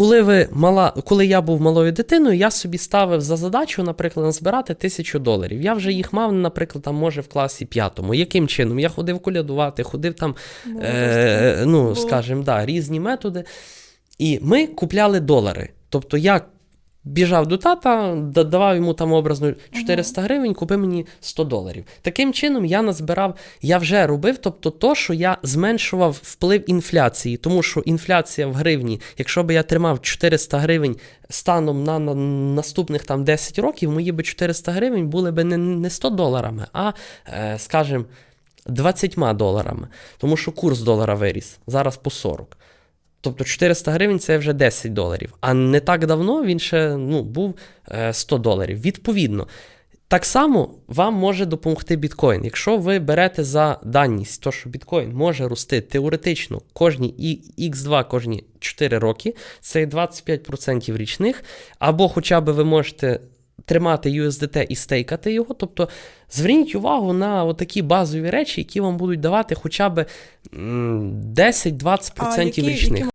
Коли ви мала, коли я був малою дитиною, я собі ставив за задачу, наприклад, назбирати тисячу доларів. Я вже їх мав, наприклад, там може в класі п'ятому. Яким чином? Я ходив колядувати, ходив там, е, ну, скажімо, да, різні методи. І ми купляли долари. Тобто я біжав до тата, давав йому там образно 400 гривень, купи мені 100 доларів. Таким чином я назбирав, я вже робив, тобто то, що я зменшував вплив інфляції, тому що інфляція в гривні, якщо б я тримав 400 гривень станом на, на наступних там 10 років, мої би 400 гривень були б не, не 100 доларами, а, е, скажімо, 20 доларами. Тому що курс долара виріс, зараз по 40. Тобто 400 гривень це вже 10 доларів. А не так давно він ще ну, був е, 100 доларів. Відповідно, так само вам може допомогти біткоін. Якщо ви берете за даність, то що біткоін може рости теоретично кожні X2 кожні 4 роки, це 25% річних, або хоча б ви можете тримати USDT і стейкати його. Тобто зверніть увагу на такі базові речі, які вам будуть давати хоча б 10-20% А які- річних. які